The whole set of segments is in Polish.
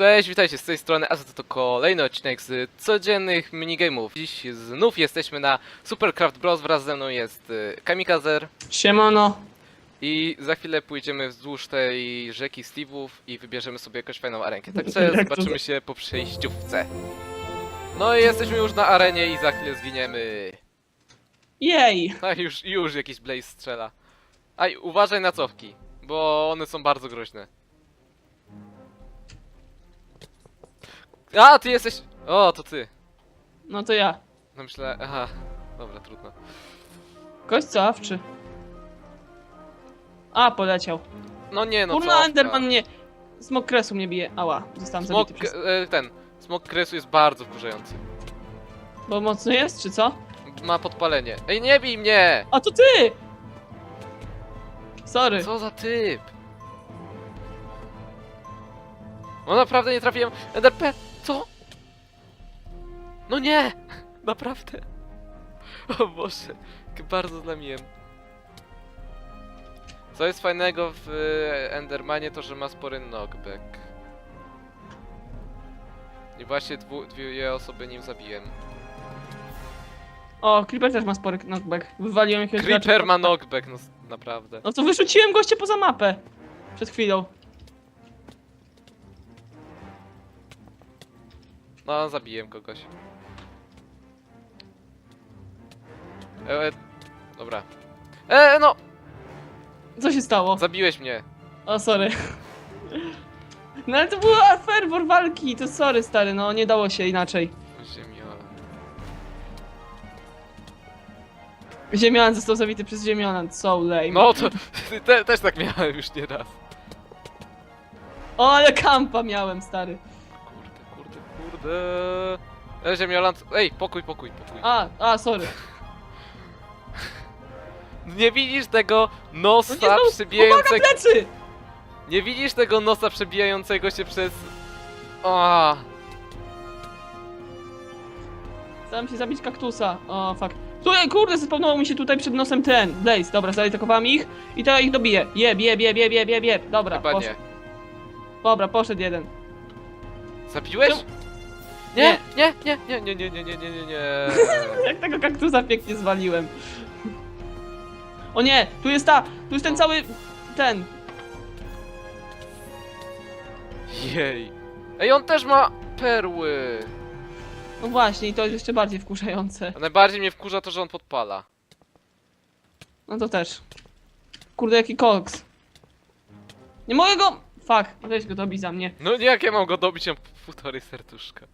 Cześć, witajcie z tej strony, a to, to kolejny odcinek z codziennych minigame'ów. Dziś znów jesteśmy na Supercraft Bros. Wraz ze mną jest y, Kamikazer Siemano. i za chwilę pójdziemy wzdłuż tej rzeki Steve'ów i wybierzemy sobie jakąś fajną arenkę. Także Jak to zobaczymy się po przejściówce. No i jesteśmy już na arenie i za chwilę zginiemy. Jej. A już, już jakiś Blaze strzela. Aj, uważaj na cofki, bo one są bardzo groźne. A, ty jesteś... O, to ty. No to ja. No myślę, aha, dobra, trudno. Gość co awczy. A, poleciał. No nie, no Kurna, co? Enderman mnie... Smok kresu mnie bije. Ała, zostałem Smok, zabity przez... e, ten, smok kresu jest bardzo wkurzający. Bo mocno jest, czy co? Ma podpalenie. Ej, nie bij mnie! A to ty! Sorry. Co za typ? No naprawdę nie trafiłem. NDP, co? No nie! Naprawdę. O Boże, jak bardzo zlamiłem. Co jest fajnego w Endermanie to, że ma spory knockback. I właśnie dwu, dwie osoby nim zabiłem. O, Creeper też ma spory knockback. Wywaliłem jakiegoś Creeper ma knockback, no s- naprawdę. No to wyrzuciłem goście poza mapę. Przed chwilą. No, zabiłem kogoś. E, dobra. E, no! Co się stało? Zabiłeś mnie. O, sorry. No ale to była fervor walki, to sorry stary, no nie dało się inaczej. Ziemiola. Ziemianan został zabity przez Ziemianan, so lame. No to te, też tak miałem już nie raz. O, ale kampa miałem, stary. Kurde, kurde, kurde. E, Ziemioland. Ej, pokój, pokój, pokój. A, a, sorry. Nie widzisz tego No nosa nie, no, Uwaga, przebijającego. plecy! Nie widzisz tego nosa przebijającego się przez. A, Staram się zabić kaktusa. O, fuck. Tutaj, kurde, zespawnował mi się tutaj przed nosem ten. Blaze, dobra, zaatakowałem ich i teraz ich dobiję. Jeb, jeb, jeb, jeb, jeb, jeb, jeb. Dobra, chyba poszedł. nie. Dobra, poszedł jeden. Zabiłeś? Czemu- Nie, nie, nie, nie, nie, nie, nie, nie, nie, nie, nie. Jak tego kaktusa pięknie zwaliłem. O nie, tu jest ta, tu jest ten cały, ten. Jej. Ej, on też ma perły. No właśnie, i to jest jeszcze bardziej wkurzające. A najbardziej mnie wkurza to, że on podpala. No to też. Kurde, jaki koks. Nie mogę go... Fuck, weź go dobij za mnie. No nie, jak ja mam go dobić, mam półtorej serduszka.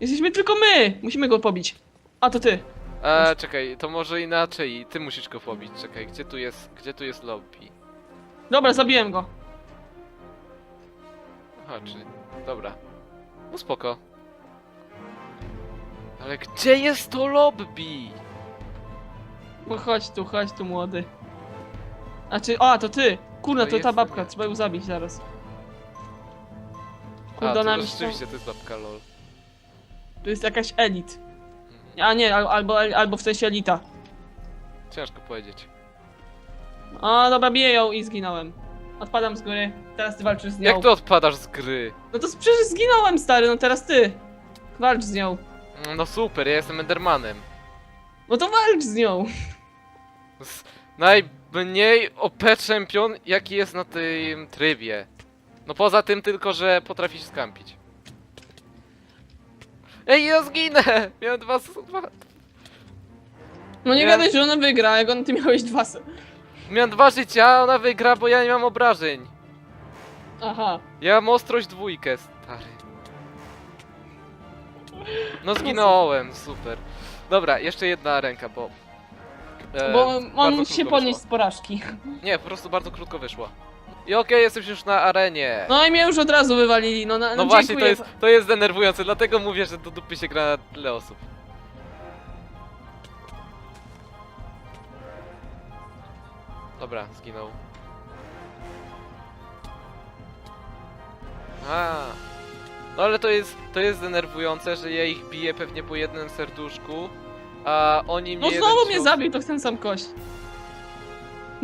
Jesteśmy tylko my! Musimy go pobić. A, to ty. E, czekaj, to może inaczej. Ty musisz go pobić. Czekaj, gdzie tu jest, gdzie tu jest lobby? Dobra, zabiłem go. Aha, czyli... Dobra. No spoko. Ale gdzie jest to lobby? No chodź tu, chodź tu, młody. A czy... A, to ty! Kurna, To to ta jest- babka, trzeba ją zabić zaraz. A, Kurde, to ona mi się... rzeczywiście to jest babka lol. Tu jest jakaś elit. A nie, al- albo, albo w sensie elita. Ciężko powiedzieć. A, dobra, biję ją i zginąłem. Odpadam z góry, teraz ty walczysz z nią. Jak to odpadasz z gry? No to przecież zginąłem, stary, no teraz ty. Walcz z nią. No super, ja jestem Endermanem. No to walcz z nią. Z najmniej OP champion, jaki jest na tym trybie. No poza tym tylko, że potrafisz skampić. Ej, ja zginę! Miałem dwa, dwa... No nie Nie. gadaj, że ona wygra, jak on, ty miałeś dwa... s- Miałem dwa życia, a ona wygra, bo ja nie mam obrażeń. Aha. Ja mam ostrość dwójkę, stary. No zginąłem, super. Dobra, jeszcze jedna ręka, bo... e, Bo bardzo on się krótko podnieść wyszło. z porażki. Nie, po prostu bardzo krótko wyszło. I okej, jesteś już na arenie. No i mnie już od razu wywalili, no, na, No no, właśnie, to dziękuję. jest, to jest denerwujące, dlatego mówię, że do dupy się gra na tyle osób. Dobra, zginął. A. No ale to jest, to jest denerwujące, że ja ich biję pewnie po jednym serduszku, a oni mnie No jeden znowu mnie cios- zabił, to ten sam kość.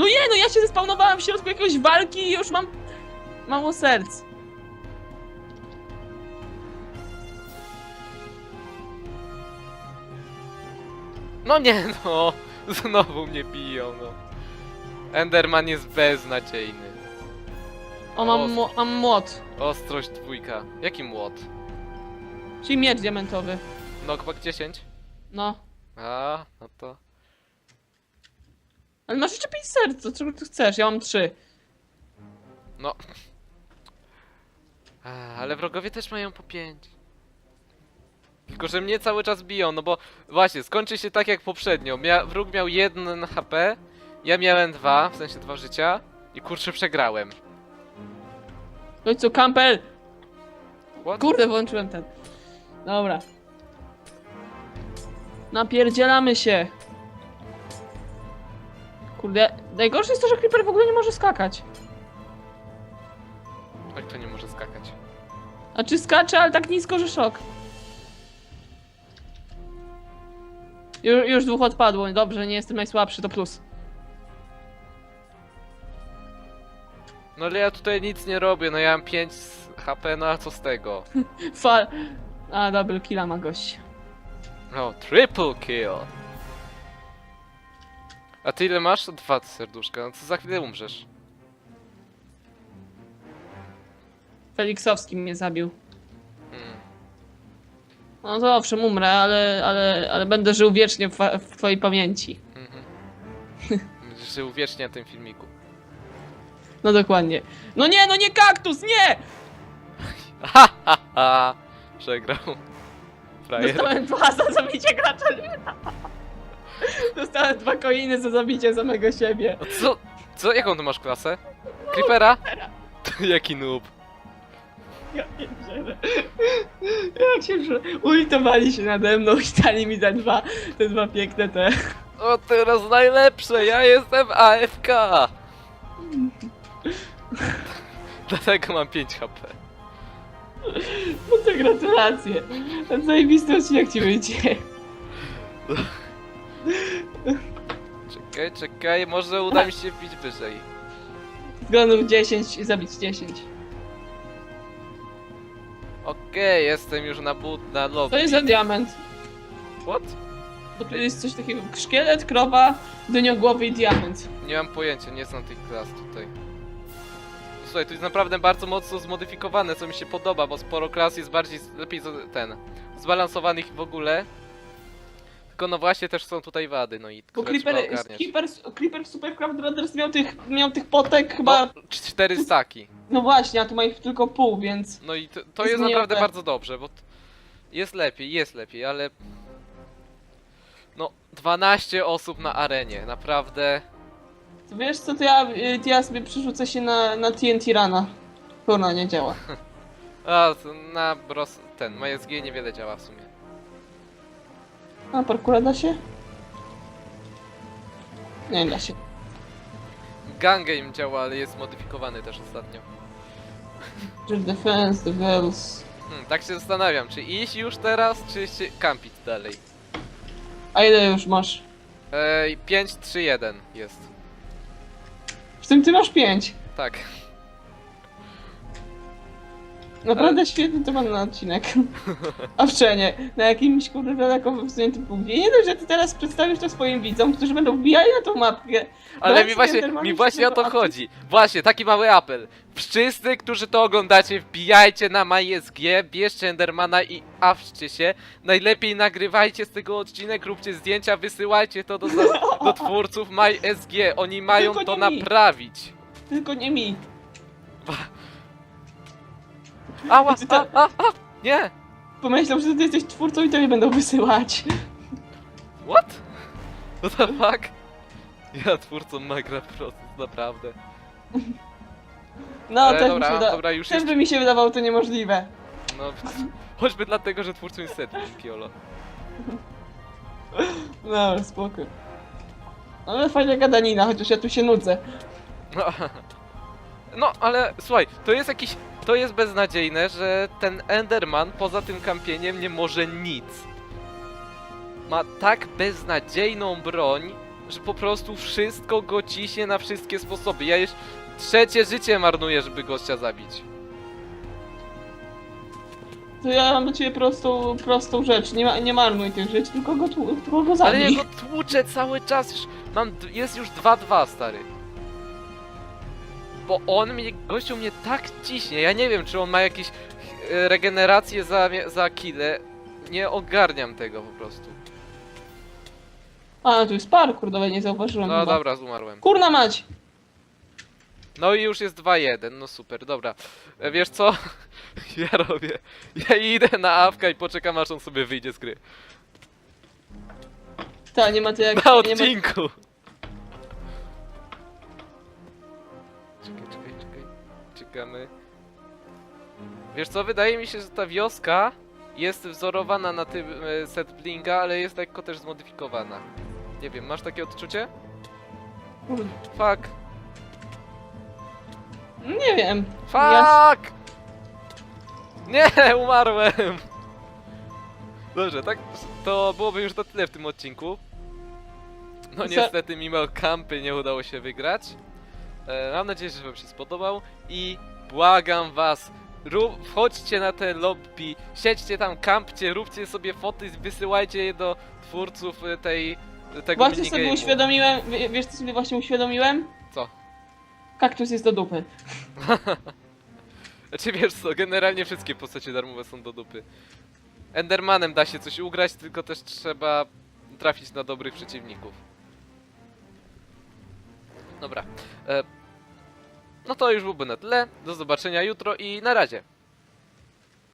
No nie, no ja się zespawnowałam w środku jakiejś walki i już mam mało serc. No nie no, znowu mnie biją no. Enderman jest beznadziejny. O, mam, mam młot, Ostrość dwójka. Jaki młot? czyli miecz diamentowy. Knockback 10? No. A, no to... Ale masz jeszcze 5 serc, to czego ty chcesz? Ja mam 3. No. A, ale wrogowie też mają po 5. Tylko, że mnie cały czas biją, no bo właśnie, skończy się tak jak poprzednio. Mia wróg miał 1 HP, ja miałem 2, w sensie 2 życia i kurczę przegrałem. No i co, Campbell? What? Kurde, włączyłem ten. Dobra. Napierdzielamy się. Kurde, najgorsze jest to, że Creeper w ogóle nie może skakać. Jak to nie może skakać? A czy skacze, ale tak nisko, że szok. Ju, już dwóch odpadło, dobrze, nie jestem najsłabszy, to plus. No ale ja tutaj nic nie robię, no ja mam 5 HP, no a co z tego? Fal. A, double killa ma gość. No, triple kill! A ty ile masz? Dwa serduszka, no to za chwilę umrzesz. Feliksowski mnie zabił. Hmm. No to owszem, umrę, ale, ale, ale będę żył wiecznie w, w twojej pamięci. Mhm. Będziesz żył wiecznie na tym filmiku. No dokładnie. No nie, no nie kaktus, nie! Ha, ha, ha! Przegrał. Frajer. Dostałem dwa za zabicie gracza. Dostałem dwa coiny za zabicie samego siebie. A Co? Co? Jaką ty masz klasę? Creepera? Jaki noob. Ja pierdzielę. Jak się że ultowali się nade mną i dali mi te dwa, te dwa piękne te. O, teraz najlepsze, ja jestem AFK! Dlatego mam 5 HP. No to gratulacje. Ten zajebisty odcinek ci wyjdzie. Czekaj, czekaj, może uda mi się wbić wyżej. Zgonów 10 i zabić 10. Okej, jestem już na but, na lobby. To jest za diament. What? Bo tu jest coś takiego szkielet, krowa, dyniogłowy i diament. Nie mam pojęcia, nie znam tych klas tutaj. Słuchaj, tu jest naprawdę bardzo mocno zmodyfikowane, co mi się podoba, bo sporo klas jest bardziej, lepiej ten, zbalansowanych w ogóle. Tylko no właśnie też są tutaj wady, no i Bo które trzeba Creeper, ogarniać. Creeper, Creeper w Supercraft Brothers miał tych, miał tych potek chyba... No, cz- cztery staki. No właśnie, a tu ma ich tylko pół, więc... No i to, to Jest jest naprawdę bardzo dobrze, bo t- jest lepiej, jest lepiej, ale... No, 12 osób na arenie, naprawdę... To wiesz co, to ja, y, to ja sobie przerzucę się na, na TNT Rana. Kurna, nie działa. A, to na bros... ten, MySG niewiele działa w sumie. A parkura da się? Nie da się. Gun Game działa, ale jest modyfikowany też ostatnio. Czy defense, defense... Hmm, tak się zastanawiam, czy iść już teraz, czy się kampić dalej. A ile już masz? Ej, 5, 3, 1 jest. W tym ty masz pięć. Tak. Naprawdę świetny temat na odcinek. Owczenie, na jakimś kurde daleko wysuniętym punkcie. Nie dość, że ty teraz przedstawisz to swoim widzom, którzy będą wbijali na tą mapkę. Ale mi właśnie, mi właśnie o to chodzi. Właśnie, taki mały apel. Wszyscy, którzy to oglądacie, wbijajcie na MySG, bierzcie Endermana i awczcie się. Najlepiej nagrywajcie z tego odcinek, róbcie zdjęcia, wysyłajcie to do, do twórców MySG. Oni mają Tylko to naprawić. Tylko nie mi. Ała, a, a, a, nie! Pomyślał, że ty jesteś twórcą i tobie będą wysyłać. What? What the fuck? Ja twórcą Minecraft Pro, naprawdę. No, Ale też, mi dobra, się wyda- dobra, już też jest- by mi się wydawało to niemożliwe. No, choćby dlatego, że twórcą jest Setting Kiolo. No, spoko. Ale fajna gadanina, chociaż ja tu się nudzę. No, no, ale słuchaj, to jest jakiś. To jest beznadziejne, że ten Enderman poza tym kampieniem nie może nic. Ma tak beznadziejną broń, że po prostu wszystko go ciśnie na wszystkie sposoby. Ja już trzecie życie marnuję, żeby gościa zabić. To ja mam do ciebie prostą, prostą rzecz. Nie, ma, nie marnuj tych rzeczy, tylko go, tu, tylko go Ale zabij. ja go tłuczę cały czas, już mam, d- jest już 2-2, stary. Bo on mnie, gościu mnie tak ciśnie, ja nie wiem, czy on ma jakieś e, regenerację za, za kile. Nie ogarniam tego po prostu. A, tu jest parkour, dobra, nie zauważyłem No chyba. dobra, umarłem. Kurna mać! No i już jest 2-1, no super, dobra. E, Wiesz co? Ja robię. Ja idę na awka i poczekam aż on sobie wyjdzie z gry. Ta, nie ma to jak... Na nie ma... odcinku! Czekamy. Wiesz co, wydaje mi się, że ta wioska jest wzorowana na tym e, set blinga, ale jest lekko też zmodyfikowana. Nie wiem, masz takie odczucie? Fuck! Nie wiem. Fuck! Nie, umarłem! Dobrze, tak to byłoby już to tyle w tym odcinku. No niestety mimo kampy nie udało się wygrać. E, mam nadzieję, że wam się spodobał i błagam was, rób, wchodźcie na te lobby, siedźcie tam, kampcie, róbcie sobie foty, wysyłajcie je do twórców e, tej, tego Właśnie sobie minigame'u. uświadomiłem, wie- wiesz co sobie właśnie uświadomiłem? Co? Kaktus jest do dupy. Znaczy wiesz co, generalnie wszystkie postacie darmowe są do dupy. Endermanem da się coś ugrać, tylko też trzeba trafić na dobrych przeciwników. Dobra. E, no to już byłby na tyle. Do zobaczenia jutro i na razie.